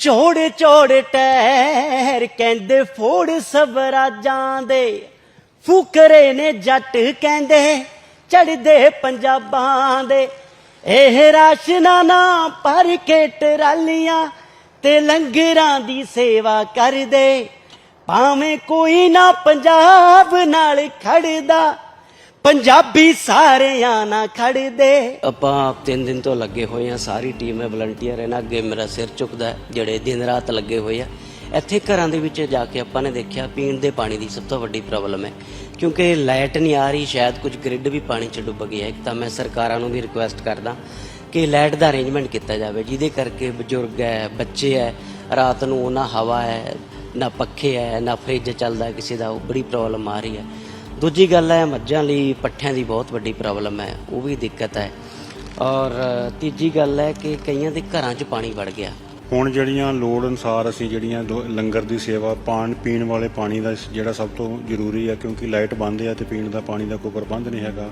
ਚੋੜ ਚੋੜ ਟਹਿਰ ਕਹਿੰਦੇ ਫੋੜ ਸਵਰਾਜਾਂ ਦੇ। ਫੁਕਰੇ ਨੇ ਜੱਟ ਕਹਿੰਦੇ ਚੜਦੇ ਪੰਜਾਬਾਂ ਦੇ। ਇਹ ਰਾਸ਼ਨਾ ਨਾ ਭਰ ਕੇ ਟਰਾਲੀਆਂ ਤੇ ਲੰਗਰਾਂ ਦੀ ਸੇਵਾ ਕਰਦੇ। ਭਾਵੇਂ ਕੋਈ ਨਾ ਪੰਜਾਬ ਨਾਲ ਖੜਦਾ ਪੰਜਾਬੀ ਸਾਰਿਆਂ ਨਾਲ ਖੜਦੇ। ਆਪਾਂ ਤਿੰਨ ਦਿਨ ਤੋਂ ਲੱਗੇ ਹੋਏ ਆ ਸਾਰੀ ਟੀਮ ਹੈ ਵਲੰਟੀਅਰ ਹੈ ਨਾ ਅੱਗੇ ਮੇਰਾ ਸਿਰ ਝੁਕਦਾ ਹੈ, ਜਿਹੜੇ ਦਿਨ ਰਾਤ ਲੱਗੇ ਹੋਏ ਆ। ਇੱਥੇ ਘਰਾਂ ਦੇ ਵਿੱਚ ਜਾ ਕੇ ਆਪਾਂ ਨੇ ਦੇਖਿਆ ਪੀਣ ਦੇ ਪਾਣੀ ਦੀ ਸਭ ਤੋਂ ਵੱਡੀ ਪ੍ਰੋਬਲਮ ਹੈ। ਕਿਉਂਕਿ ਲਾਈਟ ਨਹੀਂ ਆ ਰਹੀ ਸ਼ਾਇਦ ਕੁਝ ਗ੍ਰਿਡ ਵੀ ਪਾਣੀ 'ਚ ਡੁੱਬ ਗਿਆ ਇੱਕ ਤਾਂ ਮੈਂ ਸਰਕਾਰਾਂ ਨੂੰ ਵੀ ਰਿਕੁਐਸਟ ਕਰਦਾ ਕਿ ਲਾਈਟ ਦਾ ਅਰੇਂਜਮੈਂਟ ਕੀਤਾ ਜਾਵੇ ਜਿਹਦੇ ਕਰਕੇ ਬਜ਼ੁਰਗ ਹੈ ਬੱਚੇ ਹੈ ਰਾਤ ਨੂੰ ਨਾ ਹਵਾ ਹੈ ਨਾ ਪੱਖੇ ਹੈ ਨਾ ਫ੍ਰਿਜ ਚੱਲਦਾ ਹੈ ਕਿਸੇ ਦਾ ਉਹ ਬੜੀ ਪ੍ਰੋਬਲਮ ਆ ਰਹੀ ਹੈ। ਦੂਜੀ ਗੱਲ ਹੈ ਮੱਝਾਂ ਲਈ ਪੱਠਿਆਂ ਦੀ ਬਹੁਤ ਵੱਡੀ ਪ੍ਰੋਬਲਮ ਹੈ ਉਹ ਵੀ ਦਿੱਕਤ ਹੈ। ਔਰ ਤੀਜੀ ਗੱਲ ਹੈ ਕਿ ਕਈਆਂ ਦੇ ਘਰਾਂ 'ਚ ਪਾਣੀ ਵੜ ਗਿਆ। ਹੁਣ ਜਿਹੜੀਆਂ ਲੋੜ ਅਨੁਸਾਰ ਅਸੀਂ ਜਿਹੜੀਆਂ ਲੰਗਰ ਦੀ ਸੇਵਾ ਪਾਣ ਪੀਣ ਵਾਲੇ ਪਾਣੀ ਦਾ ਜਿਹੜਾ ਸਭ ਤੋਂ ਜ਼ਰੂਰੀ ਹੈ ਕਿਉਂਕਿ ਲਾਈਟ ਬੰਦ ਹੈ ਤੇ ਪੀਣ ਦਾ ਪਾਣੀ ਦਾ ਕੋਈ ਪ੍ਰਬੰਧ ਨਹੀਂ ਹੈਗਾ।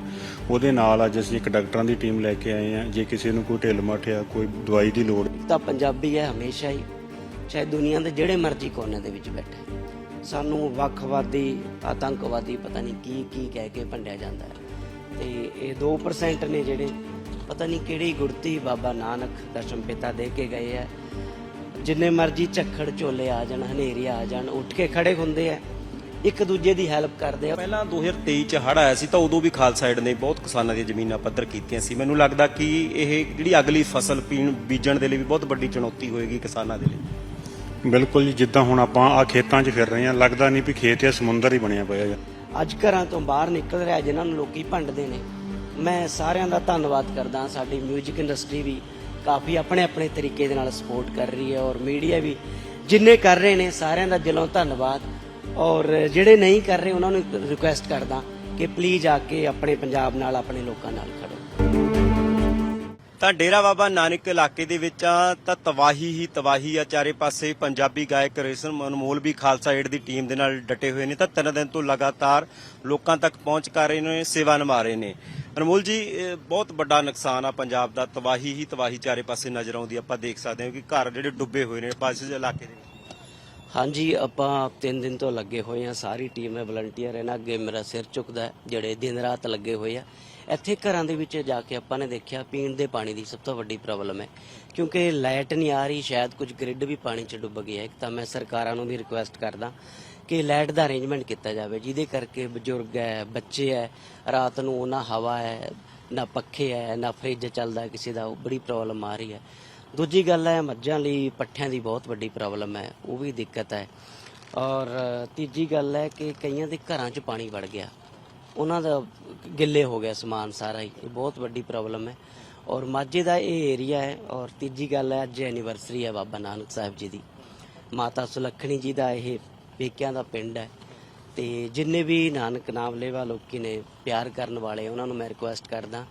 ਉਹਦੇ ਨਾਲ ਅੱਜ ਅਸੀਂ ਇੱਕ ਡਾਕਟਰਾਂ ਦੀ ਟੀਮ ਲੈ ਕੇ ਆਏ ਹਾਂ ਜੇ ਕਿਸੇ ਨੂੰ ਕੋਈ ਢਿੱਲ ਮੱਠ ਆ ਕੋਈ ਦਵਾਈ ਦੀ ਲੋੜ ਤਾਂ ਪੰਜਾਬੀ ਹੈ ਹਮੇਸ਼ਾ ਹੀ ਚਾਹੇ ਦੁਨੀਆ ਦੇ ਜਿਹੜੇ ਮਰਜ਼ੀ ਕੋਨੇ ਦੇ ਵਿੱਚ ਬੈਠੇ। ਸਾਨੂੰ ਵੱਖਵਾਦੀ, ਆਤੰਕਵਾਦੀ ਪਤਾ ਨਹੀਂ ਕੀ ਕੀ ਕਹਿ ਕੇ ਭੰਡਿਆ ਜਾਂਦਾ ਹੈ। ਤੇ ਇਹ 2% ਨੇ ਜਿਹੜੇ ਪਤਾ ਨਹੀਂ ਕਿਹੜੀ ਗੁਰਤੀ ਬਾਬਾ ਨਾਨਕ ਦਸ਼ਮ ਪਿਤਾ ਦੇ ਕੇ ਗਏ ਹੈ। ਜਿੰਨੇ ਮਰਜ਼ੀ ਝੱਖੜ ਝੋਲੇ ਆ ਜਾਣ, ਹਨੇਰੀ ਆ ਜਾਣ, ਉੱਠ ਕੇ ਖੜੇ ਹੁੰਦੇ ਆ ਇੱਕ ਦੂਜੇ ਦੀ ਹੈਲਪ ਕਰਦੇ ਆ। ਪਹਿਲਾਂ 2023 ਚ ਹੜ ਆਇਆ ਸੀ ਤਾਂ ਉਦੋਂ ਵੀ ਖਾਲਸਾ ਏਡ ਨੇ ਬਹੁਤ ਕਿਸਾਨਾਂ ਦੀਆਂ ਜ਼ਮੀਨਾਂ ਪੱਧਰ ਕੀਤੀਆਂ ਸੀ। ਮੈਨੂੰ ਲੱਗਦਾ ਕਿ ਇਹ ਜਿਹੜੀ ਅਗਲੀ ਫਸਲ ਪੀਣ ਬੀਜਣ ਦੇ ਲਈ ਵੀ ਬਹੁਤ ਵੱਡੀ ਚੁਣੌਤੀ ਹੋਏਗੀ ਕਿਸਾਨਾਂ ਦੇ ਲਈ। ਬਿਲਕੁਲ ਜੀ, ਜਿੱਦਾਂ ਹੁਣ ਆਪਾਂ ਆ ਖੇਤਾਂ 'ਚ ਫਿਰ ਰਹੇ ਹਾਂ, ਲੱਗਦਾ ਨਹੀਂ ਵੀ ਖੇਤ ਇਹ ਸਮੁੰਦਰ ਹੀ ਬਣਿਆ ਪਿਆ ਹੈ। ਅੱਜ ਘਰਾਂ ਤੋਂ ਬਾਹਰ ਨਿਕਲ ਰਿਹਾ, ਜਿਨ੍ਹਾਂ ਨੂੰ ਲੋਕੀ ਭੰਡਦੇ ਨੇ। ਮੈਂ ਸਾਰਿਆਂ ਦਾ ਧੰਨਵਾਦ ਕਰਦਾ ਸਾਡੀ 뮤직 ਇੰਡਸਟਰੀ ਵੀ ਕਾਫੀ ਆਪਣੇ ਆਪਣੇ ਤਰੀਕੇ ਦੇ ਨਾਲ ਸਪੋਰਟ ਕਰ ਰਹੀ ਹੈ ਔਰ ਮੀਡੀਆ ਵੀ ਜਿੰਨੇ ਕਰ ਰਹੇ ਨੇ, ਸਾਰਿਆਂ ਦਾ ਦਿਲੋਂ ਧੰਨਵਾਦ। ਔਰ ਜਿਹੜੇ ਨਹੀਂ ਕਰ ਰਹੇ, ਉਹਨਾਂ ਨੂੰ ਰਿਕੁਐਸਟ ਕਰਦਾ ਕਿ ਪਲੀਜ਼ ਆ ਕੇ ਆਪਣੇ ਪੰਜਾਬ ਨਾਲ, ਆਪਣੇ ਲੋਕਾਂ ਨਾਲ ਖੜੋ। ਤਾਂ ਡੇਰਾ ਬਾਬਾ ਨਾਨਕ ਇਲਾਕੇ ਦੇ ਵਿੱਚ ਆ, ਤਾਂ ਤਬਾਹੀ ਹੀ ਤਬਾਹੀ ਆ। ਚਾਰੇ ਪਾਸੇ ਪੰਜਾਬੀ ਗਾਇਕ ਰੇਸ਼ਮ ਅਨਮੋਲ ਵੀ ਖਾਲਸਾ ਏਡ ਦੀ ਟੀਮ ਦੇ ਨਾਲ ਡਟੇ ਹੋਏ ਨੇ। ਤਾਂ ਤਿੰਨ ਦਿਨ ਤੋਂ ਲਗਾਤਾਰ ਲੋਕਾਂ ਤੱਕ ਪਹੁੰਚ ਕਰ ਰਹੇ ਨੇ, ਸੇਵਾ ਨਿਭਾ ਰਹੇ ਨੇ। ਅਨਮੋਲ ਜੀ ਬਹੁਤ ਵੱਡਾ ਨੁਕਸਾਨ ਆ ਪੰਜਾਬ ਦਾ। ਤਬਾਹੀ ਹੀ ਤਬਾਹੀ ਚਾਰੇ ਪਾਸੇ ਨਜ਼ਰ ਆਉਂਦੀ ਆਪਾਂ ਦੇਖ ਸਕਦੇ ਹਾਂ ਕਿ ਘਰ ਜਿਹੜੇ ਡੁੱਬੇ ਹੋਏ ਨੇ, ਪਾਸੇ ਇਲਾਕੇ ਦੇ। ਹਾਂਜੀ, ਆਪਾਂ ਤਿੰਨ ਦਿਨ ਤੋਂ ਲੱਗੇ ਹੋਏ ਆ ਸਾਰੀ ਟੀਮ ਹੈ, ਵਲੰਟੀਅਰ ਹੈ ਨਾ, ਅੱਗੇ ਮੇਰਾ ਸਿਰ ਚੁੱਕਦਾ ਜਿਹੜੇ ਦਿਨ ਰਾਤ ਲੱਗੇ ਹੋਏ ਆ। ਇੱਥੇ ਘਰਾਂ ਦੇ ਵਿੱਚ ਜਾ ਕੇ ਆਪਾਂ ਨੇ ਦੇਖਿਆ ਪੀਣ ਦੇ ਪਾਣੀ ਦੀ ਸਭ ਤੋਂ ਵੱਡੀ ਪ੍ਰੋਬਲਮ ਹੈ। ਕਿਉਂਕਿ ਲਾਈਟ ਨਹੀਂ ਆ ਰਹੀ, ਸ਼ਾਇਦ ਕੁਝ ਗ੍ਰਿਡ ਵੀ ਪਾਣੀ 'ਚ ਡੁੱਬ ਗਿਆ ਇੱਕ ਤਾਂ ਮੈਂ ਸਰਕਾਰਾਂ ਨੂੰ ਵੀ ਰਿਕੁਐਸਟ ਕਰਦਾ ਕਿ ਲਾਈਟ ਦਾ ਅਰੇਂਜਮੈਂਟ ਕੀਤਾ ਜਾਵੇ, ਜਿਹਦੇ ਕਰਕੇ ਬਜ਼ੁਰਗ ਹੈ, ਬੱਚੇ ਹੈ, ਰਾਤ ਨੂੰ ਨਾ ਹਵਾ ਹੈ, ਨਾ ਪੱਖੇ ਹੈ, ਨਾ ਫ੍ਰਿਜ ਚੱਲਦਾ ਕਿਸੇ ਦਾ, ਉਹ ਬੜੀ ਪ੍ਰੋਬਲਮ ਆ ਰਹੀ ਹੈ। ਦੂਜੀ ਗੱਲ ਹੈ, ਮੱਝਾਂ ਲਈ ਪੱਠਿਆਂ ਦੀ ਬਹੁਤ ਵੱਡੀ ਪ੍ਰੋਬਲਮ ਹੈ, ਉਹ ਵੀ ਦਿੱਕਤ ਹੈ। ਔਰ ਤੀਜੀ ਗੱਲ ਹੈ ਕਿ ਕਈਆਂ ਦੇ ਘਰਾਂ 'ਚ ਪਾਣੀ ਵੜ ਗਿਆ। ਉਹਨਾਂ ਦਾ ਗਿੱਲੇ ਹੋ ਗਿਆ ਸਮਾਨ ਸਾਰਾ ਹੀ। ਇਹ ਬਹੁਤ ਵੱਡੀ ਪ੍ਰੋਬਲਮ ਹੈ। ਔਰ ਮਾਝੇ ਦਾ ਇਹ ਏਰੀਆ ਹੈ। ਔਰ ਤੀਜੀ ਗੱਲ ਹੈ, ਅੱਜ ਐਨੀਵਰਸਰੀ ਹੈ ਬਾਬਾ ਨਾਨਕ ਸਾਹਿਬ ਜੀ ਦੀ। ਮਾਤਾ ਸੁਲੱਖਣੀ ਜੀ ਦਾ ਇਹ ਪੇਕਿਆਂ ਦਾ ਪਿੰਡ ਹੈ। ਤੇ ਜਿੰਨੇ ਵੀ ਨਾਨਕ ਨਾਮ ਲੇਵਾ ਲੋਕੀ ਨੇ, ਪਿਆਰ ਕਰਨ ਵਾਲੇ, ਉਹਨਾਂ ਨੂੰ ਮੈਂ ਰਿਕੁਐਸਟ ਕਰਦਾ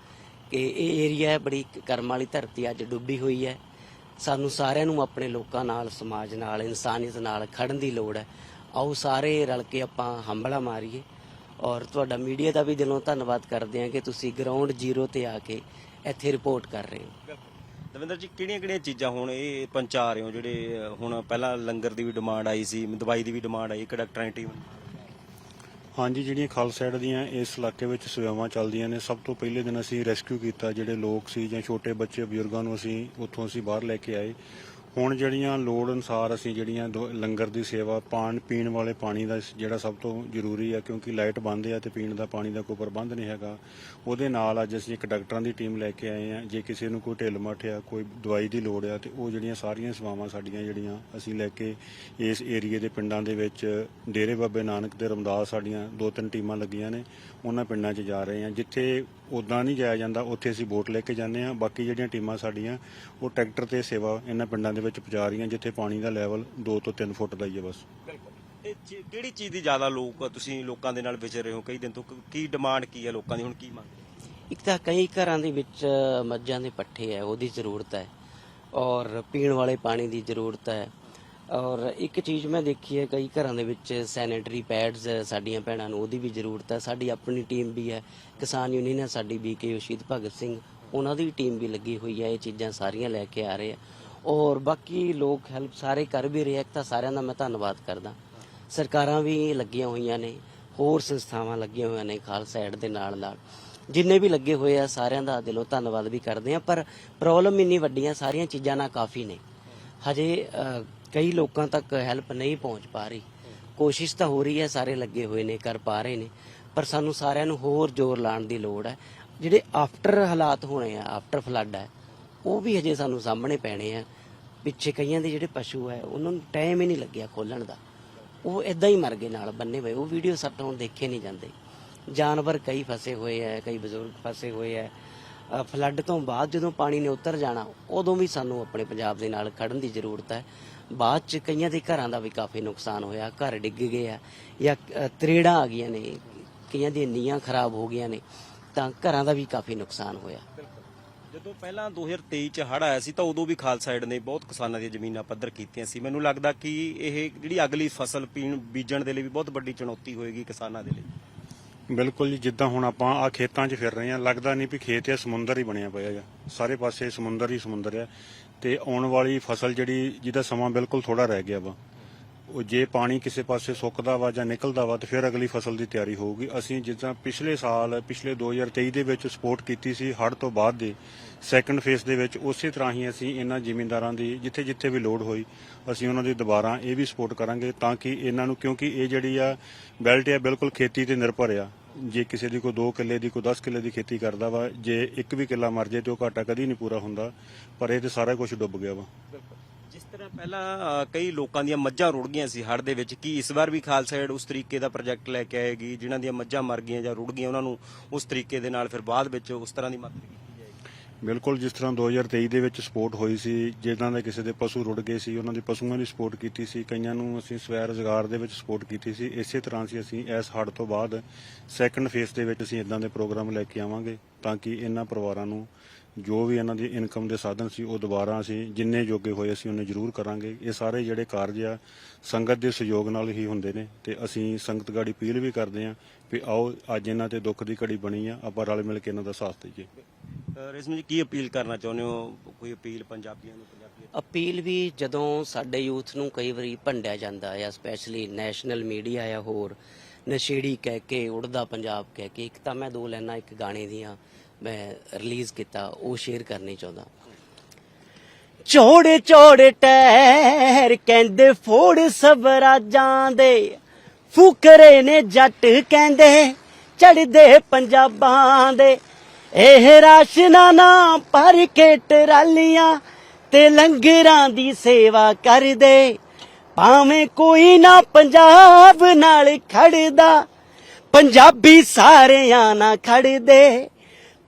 ਕਿ ਇਹ ਏਰੀਆ ਬੜੀ ਕਰਮ ਵਾਲੀ ਧਰਤੀ ਅੱਜ ਡੁੱਬੀ ਹੋਈ ਹੈ। ਸਾਨੂੰ ਸਾਰਿਆਂ ਨੂੰ ਆਪਣੇ ਲੋਕਾਂ ਨਾਲ, ਸਮਾਜ ਨਾਲ, ਇਨਸਾਨੀਅਤ ਨਾਲ ਖੜਨ ਦੀ ਲੋੜ ਹੈ। ਆਓ ਸਾਰੇ ਰਲ ਕੇ ਆਪਾਂ ਹੰਬਲਾ ਮਾਰੀਏ। ਔਰ ਤੁਹਾਡਾ ਮੀਡੀਆ ਦਾ ਵੀ ਦਿਲੋਂ ਧੰਨਵਾਦ ਕਰਦੇ ਹਾਂ ਕਿ ਤੁਸੀਂ ਗਰਾਊਂਡ ਜ਼ੀਰੋ ਤੇ ਆ ਕੇ ਇੱਥੇ ਰਿਪੋਰਟ ਕਰ ਰਹੇ ਹੋ। ਦਵਿੰਦਰ ਜੀ ਕਿਹੜੀਆਂ ਕਿਹੜੀਆਂ ਚੀਜ਼ਾਂ ਹੁਣ ਇਹ ਪਹੁੰਚਾ ਰਹੇ ਹੋ ਜਿਹੜੇ ਹੁਣ ਪਹਿਲਾਂ ਲੰਗਰ ਦੀ ਵੀ ਡਿਮਾਂਡ ਆਈ ਸੀ ਦਵਾਈ ਦੀ ਵੀ ਡਿਮਾਂਡ ਆਈ ਇੱਕ ਡਾਕਟਰਾਂ ਦੀ ਟੀਮ ਹਾਂਜੀ ਜਿਹੜੀਆਂ ਖਾਲਸਾ ਏਡ ਦੀਆਂ ਇਸ ਇਲਾਕੇ ਵਿੱਚ ਸੇਵਾਵਾਂ ਚੱਲਦੀਆਂ ਨੇ ਸਭ ਤੋਂ ਪਹਿਲੇ ਦਿਨ ਅਸੀਂ ਰੈਸਕਿਊ ਕੀਤਾ ਜਿਹੜੇ ਲੋਕ ਸੀ ਜਾਂ ਛੋਟੇ ਬੱਚੇ ਬਜ਼ੁਰਗਾਂ ਨੂੰ ਅਸੀਂ ਉੱਥੋਂ ਅਸੀਂ ਬਾਹਰ ਲੈ ਕੇ ਆਏ। ਹੁਣ ਜਿਹੜੀਆਂ ਲੋੜ ਅਨੁਸਾਰ ਅਸੀਂ ਜਿਹੜੀਆਂ ਦੋ- ਲੰਗਰ ਦੀ ਸੇਵਾ, ਪਾਣ, ਪੀਣ ਵਾਲੇ ਪਾਣੀ ਦਾ ਜਿਹੜਾ ਸਭ ਤੋਂ ਜ਼ਰੂਰੀ ਆ, ਕਿਉਂਕਿ ਲਾਈਟ ਬੰਦ ਆ ਤੇ ਪੀਣ ਦਾ ਪਾਣੀ ਦਾ ਕੋਈ ਪ੍ਰਬੰਧ ਨਹੀਂ ਹੈਗਾ। ਉਹਦੇ ਨਾਲ ਅੱਜ ਅਸੀਂ ਇੱਕ ਡਾਕਟਰਾਂ ਦੀ ਟੀਮ ਲੈ ਕੇ ਆਏ ਹਾਂ ਜੇ ਕਿਸੇ ਨੂੰ ਕੋਈ ਢਿੱਲ ਮੱਠ ਆ, ਕੋਈ ਦਵਾਈ ਦੀ ਲੋੜ ਆ ਤੇ ਉਹ ਜਿਹੜੀਆਂ ਸਾਰੀਆਂ ਸੇਵਾਵਾਂ ਸਾਡੀਆਂ ਜਿਹੜੀਆਂ ਅਸੀਂ ਲੈ ਕੇ ਇਸ ਏਰੀਏ ਦੇ ਪਿੰਡਾਂ ਦੇ ਵਿੱਚ ਡੇਰੇ ਬਾਬੇ ਨਾਨਕ ਤੇ ਰਮਦਾਸ ਸਾਡੀਆਂ ਦੋ ਤਿੰਨ ਟੀਮਾਂ ਲੱਗੀਆਂ ਨੇ, ਉਹਨਾਂ ਪਿੰਡਾਂ 'ਚ ਜਾ ਰਹੇ ਹਾਂ ਜਿੱਥੇ ਉਦਾਂ ਨਹੀਂ ਜਾਇਆ ਜਾਂਦਾ, ਉੱਥੇ ਅਸੀਂ ਵੋਟ ਲੈ ਕੇ ਜਾਂਦੇ ਹਾਂ ਬਾਕੀ ਜਿਹੜੀਆਂ ਟੀਮਾਂ ਸਾਡੀਆਂ, ਉਹ ਟਰੈਕਟਰ ਤੇ ਸੇਵਾ ਇਹਨਾਂ ਪਿੰਡਾਂ ਦੇ ਵਿੱਚ ਪਹੁੰਚਾ ਰਹੀਆਂ ਜਿੱਥੇ ਪਾਣੀ ਦਾ ਲੈਵਲ 2 ਤੋਂ 3 ਫੁੱਟ ਦਾ ਹੀ ਹੈ ਬਸ। ਤੇ ਚੀ- ਕਿਹੜੀ ਚੀਜ਼ ਦੀ ਜ਼ਿਆਦਾ ਲੋਕ ਤੁਸੀਂ ਲੋਕਾਂ ਦੇ ਨਾਲ ਵਿਚਰ ਰਹੇ ਹੋ? ਕਈ ਦਿਨ ਤੋਂ ਕ- ਕੀ ਡਿਮਾਂਡ ਕੀ ਹੈ ਲੋਕਾਂ ਦੀ? ਹੁਣ ਕੀ ਮੰਗ ਇੱਕ ਤਾਂ ਕਈ ਘਰਾਂ ਦੇ ਵਿੱਚ ਮੱਝਾਂ ਦੇ ਪੱਠੇ ਹੈ ਉਹਦੀ ਜ਼ਰੂਰਤ ਹੈ। ਔਰ ਪੀਣ ਵਾਲੇ ਪਾਣੀ ਦੀ ਜ਼ਰੂਰਤ ਹੈ। ਔਰ ਇੱਕ ਚੀਜ਼ ਮੈਂ ਦੇਖੀ ਹੈ ਕਈ ਘਰਾਂ ਦੇ ਵਿੱਚ ਸੈਨੀਟਰੀ ਪੈਡਸ ਸਾਡੀਆਂ ਭੈਣਾਂ ਨੂੰ ਉਹਦੀ ਵੀ ਜ਼ਰੂਰਤ ਹੈ। ਸਾਡੀ ਆਪਣੀ ਟੀਮ ਵੀ ਹੈ। ਕਿਸਾਨ ਯੂਨੀਅਨ ਹੈ ਸਾਡੀ ਬੀਕੇ ਸ਼ਹੀਦ ਭਗਤ ਸਿੰਘ ਉਹਨਾਂ ਦੀ ਟੀਮ ਵੀ ਲੱਗੀ ਹੋਈ ਹੈ। ਇਹ ਚੀਜ਼ਾਂ ਸਾਰੀਆਂ ਲੈ ਕੇ ਆ ਰਹੇ ਆ। ਔਰ ਬਾਕੀ ਲੋਕ ਹੈਲਪ ਸਾਰੇ ਕਰ ਵੀ ਰਹੇ ਇੱਕ ਤਾਂ ਸਾਰਿਆਂ ਦਾ ਮੈਂ ਧੰਨਵਾਦ ਕਰਦਾ। ਸਰਕਾਰਾਂ ਵੀ ਲੱਗੀਆਂ ਹੋਈਆਂ ਨੇ, ਹੋਰ ਸੰਸਥਾਵਾਂ ਲੱਗੀਆਂ ਹੋਈਆਂ ਨੇ ਖਾਲਸਾ ਐਡ ਦੇ ਨਾਲ ਨਾਲ। ਜਿੰਨੇ ਵੀ ਲੱਗੇ ਹੋਏ ਆ, ਸਾਰਿਆਂ ਦਾ ਦਿਲੋਂ ਧੰਨਵਾਦ ਵੀ ਕਰਦੇ ਆ, ਪਰ ਪ੍ਰੋਬਲਮ ਇੰਨੀ ਵੱਡੀਆਂ ਸਾਰੀਆਂ ਚੀਜ਼ਾਂ ਨਾਲ ਕਾਫੀ ਨੇ। ਹਜੇ ਕਈ ਲੋਕਾਂ ਤੱਕ ਹੈਲਪ ਨਹੀਂ ਪਹੁੰਚ ਪਾ ਰਹੀ। ਕੋਸ਼ਿਸ਼ ਤਾਂ ਹੋ ਰਹੀ ਹੈ, ਸਾਰੇ ਲੱਗੇ ਹੋਏ ਨੇ, ਕਰ ਪਾ ਰਹੇ ਨੇ, ਪਰ ਸਾਨੂੰ ਸਾਰਿਆਂ ਨੂੰ ਹੋਰ ਜ਼ੋਰ ਲਾਉਣ ਦੀ ਲੋੜ ਹੈ। ਜਿਹੜੇ ਆਫਟਰ ਹਾਲਾਤ ਹੋਣੇ ਆ ਆਫਟਰ ਫਲੱਡ ਹੈ, ਉਹ ਵੀ ਹਜੇ ਸਾਨੂੰ ਸਾਹਮਣੇ ਪੈਣੇ ਆ। ਪਿੱਛੇ ਕਈਆਂ ਦੇ ਜਿਹੜੇ ਪਸ਼ੂ ਹੈ, ਉਹਨਾਂ ਨੂੰ ਟਾਈਮ ਹੀ ਨਹੀਂ ਲੱਗਿਆ ਖੋਲਣ ਦਾ। ਉਹ ਇਦਾਂ ਹੀ ਮਰ ਗਏ ਨਾਲ, ਬੰਨੇ ਹੋਏ। ਉਹ ਵੀਡੀਓ ਸਭ ਤੋਂ ਦੇਖੇ ਨਹੀਂ ਜਾਂਦੇ। ਜਾਨਵਰ ਕਈ ਫਸੇ ਹੋਏ ਆ ਕਈ ਬਜ਼ੁਰਗ ਫਸੇ ਹੋਏ ਆ ਫਲੱਡ ਤੋਂ ਬਾਅਦ ਜਦੋਂ ਪਾਣੀ ਨੇ ਉਤਰ ਜਾਣਾ, ਉਦੋਂ ਵੀ ਸਾਨੂੰ ਆਪਣੇ ਪੰਜਾਬ ਦੇ ਨਾਲ ਖੜਨ ਦੀ ਜ਼ਰੂਰਤ ਹੈ। ਬਾਅਦ ਚ ਕਈਆਂ ਦੇ ਘਰਾਂ ਦਾ ਵੀ ਕਾਫੀ ਨੁਕਸਾਨ ਹੋਇਆ, ਘਰ ਡਿੱਗ ਗਏ ਆ ਜਾਂ ਤਰੇੜਾਂ ਆ ਗਈਆਂ ਨੇ। ਕਈਆਂ ਦੀਆਂ ਨੀਆਂ ਖਰਾਬ ਹੋ ਗਈਆਂ ਨੇ, ਤਾਂ ਘਰਾਂ ਦਾ ਵੀ ਕਾਫੀ ਨੁਕਸਾਨ ਹੋਇਆ। ਜਦੋਂ ਪਹਿਲਾਂ 2023 ਚ ਹੜ੍ਹ ਆਇਆ ਸੀ ਤਾਂ ਉਦੋਂ ਵੀ ਖਾਲਸਾ ਏਡ ਨੇ ਬਹੁਤ ਕਿਸਾਨਾਂ ਦੀਆਂ ਜ਼ਮੀਨਾਂ ਪੱਧਰ ਕੀਤੀਆਂ ਸੀ। ਮੈਨੂੰ ਲੱਗਦਾ ਕਿ ਇਹ ਜਿਹੜੀ ਅਗਲੀ ਫਸਲ ਪੀਣ, ਬੀਜਣ ਦੇ ਲਈ ਵੀ ਬਹੁਤ ਵੱਡੀ ਚੁਣੌਤੀ ਹੋਏਗੀ ਕਿਸਾਨਾਂ ਦੇ ਲਈ। ਬਿਲਕੁਲ ਜੀ, ਜਿੱਦਾਂ ਹੁਣ ਆਪਾਂ ਆ ਖੇਤਾਂ 'ਚ ਫਿਰ ਰਹੇ ਹਾਂ, ਲੱਗਦਾ ਨਹੀਂ ਵੀ ਖੇਤ ਇਹ ਸਮੁੰਦਰ ਹੀ ਬਣਿਆ ਪਿਆ ਹੈਗਾ। ਸਾਰੇ ਪਾਸੇ ਸਮੁੰਦਰ ਹੀ ਸਮੁੰਦਰ ਆ ਤੇ ਆਉਣ ਵਾਲੀ ਫਸਲ ਜਿਹੜੀ, ਜਿਹਦਾ ਸਮਾਂ ਬਿਲਕੁਲ ਥੋੜਾ ਰਹਿ ਗਿਆ ਵਾ। ਉਹ ਜੇ ਪਾਣੀ ਕਿਸੇ ਪਾਸੇ ਸੁੱਕਦਾ ਵਾ ਜਾਂ ਨਿਕਲਦਾ ਵਾ ਤਾਂ ਫਿਰ ਅਗਲੀ ਫਸਲ ਦੀ ਤਿਆਰੀ ਹੋਊਗੀ। ਅਸੀਂ ਜਿੱਦਾਂ ਪਿਛਲੇ ਸਾਲ, ਪਿਛਲੇ 2023 ਦੇ ਵਿੱਚ ਸਪੋਰਟ ਕੀਤੀ ਸੀ ਹੜ੍ਹ ਤੋਂ ਬਾਅਦ ਦੇ ਸੈਕੰਡ ਫੇਸ ਦੇ ਵਿੱਚ, ਉਸੇ ਤਰ੍ਹਾਂ ਹੀ ਅਸੀਂ ਇਹਨਾਂ ਜ਼ਿਮੀਂਦਾਰਾਂ ਦੀ ਜਿੱਥੇ ਜਿੱਥੇ ਵੀ ਲੋੜ ਹੋਈ, ਅਸੀਂ ਉਹਨਾਂ ਦੀ ਦੁਬਾਰਾ ਇਹ ਵੀ ਸਪੋਰਟ ਕਰਾਂਗੇ ਤਾਂ ਕਿ ਇਹਨਾਂ ਨੂੰ ਕਿਉਂਕਿ ਇਹ ਜਿਹੜੀ ਆ ਬੈਲਟ ਆ ਬਿਲਕੁਲ ਖੇਤੀ ਤੇ ਨਿਰਭਰ ਆ। ਜੇ ਕਿਸੇ ਦੀ ਕੋਈ 2 ਕਿੱਲੇ ਦੀ, ਕੋਈ 10 ਕਿੱਲੇ ਦੀ ਖੇਤੀ ਕਰਦਾ ਵਾ, ਜੇ ਇੱਕ ਵੀ ਕਿੱਲਾ ਮਰ ਜੇ ਤੇ ਉਹ ਘਾਟਾ ਕਦੀ ਨਹੀਂ ਪੂਰਾ ਹੁੰਦਾ, ਪਰ ਇਹ ਤੇ ਸਾਰਾ ਕੁਝ ਡੁੱਬ ਗਿਆ ਵਾ। ਜਿਸ ਤਰ੍ਹਾਂ ਪਹਿਲਾਂ ਕਈ ਲੋਕਾਂ ਦੀਆਂ ਮੱਝਾਂ ਰੁੜ ਗਈਆਂ ਸੀ ਹੜ੍ਹ ਦੇ ਵਿੱਚ, ਕੀ ਇਸ ਵਾਰ ਵੀ ਖਾਲਸਾ ਏਡ ਉਸ ਤਰੀਕੇ ਦਾ ਪ੍ਰੋਜੈਕਟ ਲੈ ਕੇ ਆਏਗੀ, ਜਿਨ੍ਹਾਂ ਦੀਆਂ ਮੱਝਾਂ ਮਰ ਗਈਆਂ ਜਾਂ ਰੁੜ ਗਈਆਂ, ਉਹਨਾਂ ਨੂੰ ਉਸ ਤਰੀਕੇ ਦੇ ਨਾਲ ਫਿਰ ਬਾਅਦ ਵਿੱਚ ਉਸ ਤਰ੍ਹਾਂ ਦੀ ਮਦਦ ਕੀਤੀ ਜਾਏਗੀ? ਬਿਲਕੁਲ, ਜਿਸ ਤਰ੍ਹਾਂ 2023 ਦੇ ਵਿੱਚ ਸਪੋਰਟ ਹੋਈ ਸੀ, ਜਿਨ੍ਹਾਂ ਦੇ ਕਿਸੇ ਦੇ ਪਸ਼ੂ ਰੁੜ ਗਏ ਸੀ, ਉਹਨਾਂ ਦੇ ਪਸ਼ੂਆਂ ਦੀ ਸਪੋਰਟ ਕੀਤੀ ਸੀ, ਕਈਆਂ ਨੂੰ ਅਸੀਂ ਸਵੈ ਰੁਜ਼ਗਾਰ ਦੇ ਵਿੱਚ ਸਪੋਰਟ ਕੀਤੀ ਸੀ, ਇਸੇ ਤਰ੍ਹਾਂ ਸੀ ਅਸੀਂ ਇਸ ਹੜ੍ਹ ਤੋਂ ਬਾਅਦ ਸੈਕੰਡ ਫੇਸ ਦੇ ਵਿੱਚ ਅਸੀਂ ਇਦਾਂ ਦੇ ਪ੍ਰੋਗਰਾਮ ਲੈ ਕੇ ਆਵਾਂਗੇ, ਤਾਂ ਕਿ ਇਹਨਾਂ ਪਰਿਵਾਰਾਂ ਨੂੰ ਜੋ ਵੀ ਇਹਨਾਂ ਦੀ ਇਨਕਮ ਦੇ ਸਾਧਨ ਸੀ ਉਹ ਦੁਬਾਰਾ ਅਸੀਂ ਜਿੰਨੇ ਜੋਗੇ ਹੋਏ ਅਸੀਂ ਉਹਨੇ ਜ਼ਰੂਰ ਕਰਾਂਗੇ। ਇਹ ਸਾਰੇ ਜਿਹੜੇ ਕਾਰਜ ਆ ਸੰਗਤ ਦੇ ਸਹਿਯੋਗ ਨਾਲ ਹੀ ਹੁੰਦੇ ਨੇ ਤੇ ਅਸੀਂ ਸੰਗਤ ਗਾੜੀ ਅਪੀਲ ਵੀ ਕਰਦੇ ਹਾਂ ਵੀ ਆਓ ਅੱਜ ਇਹਨਾਂ ਤੇ ਦੁੱਖ ਦੀ ਘੜੀ ਬਣੀ ਆ ਆਪਾਂ ਰਲ ਮਿਲ ਕੇ ਇਹਨਾਂ ਦਾ ਸਾਥ ਦਈਏ। ਅ, ਰੇਸ਼ਮ ਜੀ ਕੀ ਅਪੀਲ ਕਰਨਾ ਚਾਹੁੰਦੇ ਹੋ? ਕੋਈ ਅਪੀਲ ਪੰਜਾਬੀਆਂ ਨੂੰ ਪੰਜਾਬੀਆਂ ਅਪੀਲ ਵੀ ਜਦੋਂ ਸਾਡੇ ਯੂਥ ਨੂੰ ਕਈ ਵਾਰੀ ਭੰਡਿਆ ਜਾਂਦਾ ਹੈ ਸਪੈਸ਼ਲੀ ਨੈਸ਼ਨਲ ਮੀਡੀਆ ਜਾਂ ਹੋਰ ਨਸ਼ੇੜੀ ਕਹਿ ਕੇ ਉੜਦਾ ਪੰਜਾਬ ਕਹਿ ਕੇ ਇੱਕ ਤਾਂ ਮੈਂ ਦੋ ਲਾਈਨਾਂ ਇੱਕ ਗਾਣੇ ਦੀਆਂ ਮੈਂ ਰਿਲੀਜ਼ ਕੀਤਾ, ਉਹ ਸ਼ੇਅਰ ਕਰਨੀ ਚਾਹੁੰਦਾ। ਚੌੜੇ ਚੌੜੇ ਟਹਿਰ ਕਹਿੰਦੇ, ਫੋੜ ਸਵਰਾਜਾਂ ਦੇ। ਫੁਕਰੇ ਨੇ ਜੱਟ ਕਹਿੰਦੇ ਚੜਦੇ ਪੰਜਾਬਾਂ ਦੇ। ਇਹ ਰਾਸ਼ਨਾ ਨਾ ਭਰ ਕੇ ਟਰਾਲੀਆਂ ਤੇ ਲੰਗਰਾਂ ਦੀ ਸੇਵਾ ਕਰਦੇ। ਭਾਵੇਂ ਕੋਈ ਨਾ ਪੰਜਾਬ ਨਾਲ ਖੜਦਾ, ਪੰਜਾਬੀ ਸਾਰਿਆਂ ਨਾਲ ਖੜਦੇ।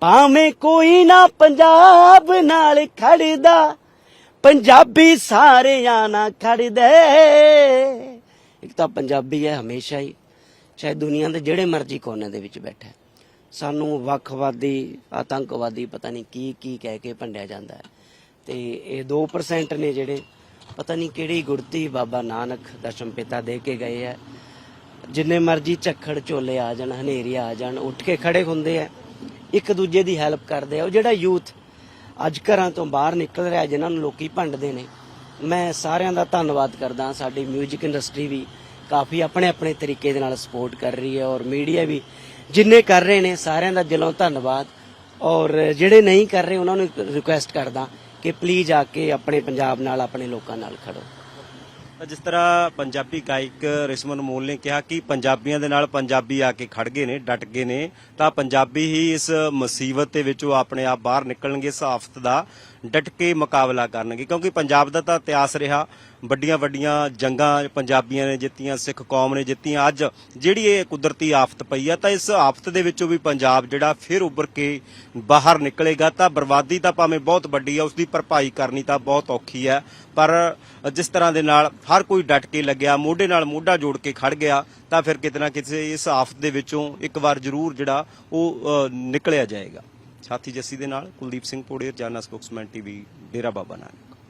ਭਾਵੇਂ ਕੋਈ ਨਾ ਪੰਜਾਬ ਨਾਲ ਖੜਦਾ, ਪੰਜਾਬੀ ਸਾਰਿਆਂ ਨਾਲ ਖੜਦੇ ਇੱਕ ਤਾਂ ਪੰਜਾਬੀ ਹੈ ਹਮੇਸ਼ਾ ਹੀ, ਚਾਹੇ ਦੁਨੀਆ ਦੇ ਜਿਹੜੇ ਮਰਜ਼ੀ ਕੋਨੇ ਦੇ ਵਿੱਚ ਬੈਠਾ ਸਾਨੂੰ ਵੱਖਵਾਦੀ, ਆਤੰਕਵਾਦੀ ਪਤਾ ਨਹੀਂ ਕੀ ਕੀ ਕਹਿ ਕੇ ਭੰਡਿਆ ਜਾਂਦਾ ਹੈ। ਤੇ ਇਹ 2% ਨੇ ਜਿਹੜੇ, ਪਤਾ ਨਹੀਂ ਕਿਹੜੀ ਗੁਰਤੀ ਬਾਬਾ ਨਾਨਕ ਦਸ਼ਮ ਪਿਤਾ ਦੇ ਕੇ ਗਏ ਹੈ। ਜਿੰਨੇ ਮਰਜ਼ੀ ਝੱਖੜ ਝੋਲੇ ਆ ਜਾਣ, ਹਨੇਰੀ ਆ ਜਾਣ, ਉੱਠ ਕੇ ਖੜੇ ਹੁੰਦੇ ਆ ਇੱਕ ਦੂਜੇ ਦੀ ਹੈਲਪ ਕਰਦੇ ਆ। ਉਹ ਜਿਹੜਾ ਯੂਥ ਅੱਜ ਘਰਾਂ ਤੋਂ ਬਾਹਰ ਨਿਕਲ ਰਿਹਾ, ਜਿਨ੍ਹਾਂ ਨੂੰ ਲੋਕੀ ਭੰਡਦੇ ਨੇ, ਮੈਂ ਸਾਰਿਆਂ ਦਾ ਧੰਨਵਾਦ ਕਰਦਾ ਸਾਡੀ 뮤직 ਇੰਡਸਟਰੀ ਵੀ ਕਾਫੀ ਆਪਣੇ ਆਪਣੇ ਤਰੀਕੇ ਦੇ ਨਾਲ ਸਪੋਰਟ ਕਰ ਰਹੀ ਹੈ ਔਰ ਮੀਡੀਆ ਵੀ ਜਿੰਨੇ ਕਰ ਰਹੇ ਨੇ, ਸਾਰਿਆਂ ਦਾ ਦਿਲੋਂ ਧੰਨਵਾਦ। ਔਰ ਜਿਹੜੇ ਨਹੀਂ ਕਰ ਰਹੇ, ਉਹਨਾਂ ਨੂੰ ਰਿਕੁਐਸਟ ਕਰਦਾ ਕਿ ਪਲੀਜ਼ ਆ ਕੇ ਆਪਣੇ ਪੰਜਾਬ ਨਾਲ, ਆਪਣੇ ਲੋਕਾਂ ਨਾਲ ਖੜੋ। ਜਿਸ ਤਰ੍ਹਾਂ ਪੰਜਾਬੀ ਗਾਇਕ ਰਿਸ਼ਮਨ ਮੋਲ ਨੇ ਕਿਹਾ ਕਿ ਪੰਜਾਬੀਆਂ ਦੇ ਨਾਲ ਪੰਜਾਬੀ ਆ ਕੇ ਖੜ ਗਏ ਨੇ, ਡਟ ਗਏ ਨੇ, ਤਾਂ ਪੰਜਾਬੀ ਹੀ ਇਸ ਮੁਸੀਬਤ ਦੇ ਵਿੱਚੋਂ ਆਪਣੇ ਆਪ ਬਾਹਰ ਨਿਕਲਣਗੇ, ਇਸ ਆਫਤ ਦਾ ਡਟ ਕੇ ਮੁਕਾਬਲਾ ਕਰਨਗੇ, ਕਿਉਂਕਿ ਪੰਜਾਬ ਦਾ ਤਾਂ ਇਤਿਹਾਸ ਰਿਹਾ, ਵੱਡੀਆਂ ਵੱਡੀਆਂ ਜੰਗਾਂ ਪੰਜਾਬੀਆਂ ਨੇ ਜਿੱਤੀਆਂ, ਸਿੱਖ ਕੌਮ ਨੇ ਜਿੱਤੀਆਂ, ਅੱਜ ਜਿਹੜੀ ਇਹ ਕੁਦਰਤੀ ਆਫਤ ਪਈ ਆ, ਤਾਂ ਇਸ ਆਫਤ ਦੇ ਵਿੱਚੋਂ ਵੀ ਪੰਜਾਬ ਜਿਹੜਾ ਫਿਰ ਉੱਭਰ ਕੇ ਬਾਹਰ ਨਿਕਲੇਗਾ, ਤਾਂ ਬਰਬਾਦੀ ਤਾਂ ਭਾਵੇਂ ਬਹੁਤ ਵੱਡੀ ਆ ਉਸ ਦੀ ਭਰਪਾਈ ਕਰਨੀ ਤਾਂ ਬਹੁਤ ਔਖੀ ਹੈ ਪਰ ਜਿਸ ਤਰ੍ਹਾਂ ਦੇ ਨਾਲ ਹਰ ਕੋਈ ਡਟ ਕੇ ਲੱਗਿਆ, ਮੋਢੇ ਨਾਲ ਮੋਢਾ ਜੋੜ ਕੇ ਖੜ ਗਿਆ, ਤਾਂ ਫਿਰ ਕਿਤੇ ਨਾ ਕਿਤੇ ਇਸ ਆਫਤ ਦੇ ਵਿੱਚੋਂ ਇੱਕ ਵਾਰ ਜ਼ਰੂਰ ਜਿਹੜਾ ਉਹ ਨਿਕਲਿਆ ਜਾਏਗਾ। ਸਾਥੀ ਜੱਸੀ ਦੇ ਨਾਲ ਕੁਲਦੀਪ ਸਿੰਘ ਪੋੜੇਰ ਜਾਨਾ ਸਪੋਕਸਮੈਨ ਟੀਵੀ ਡੇਰਾ ਬਾਬਾ ਨਾਨਕ।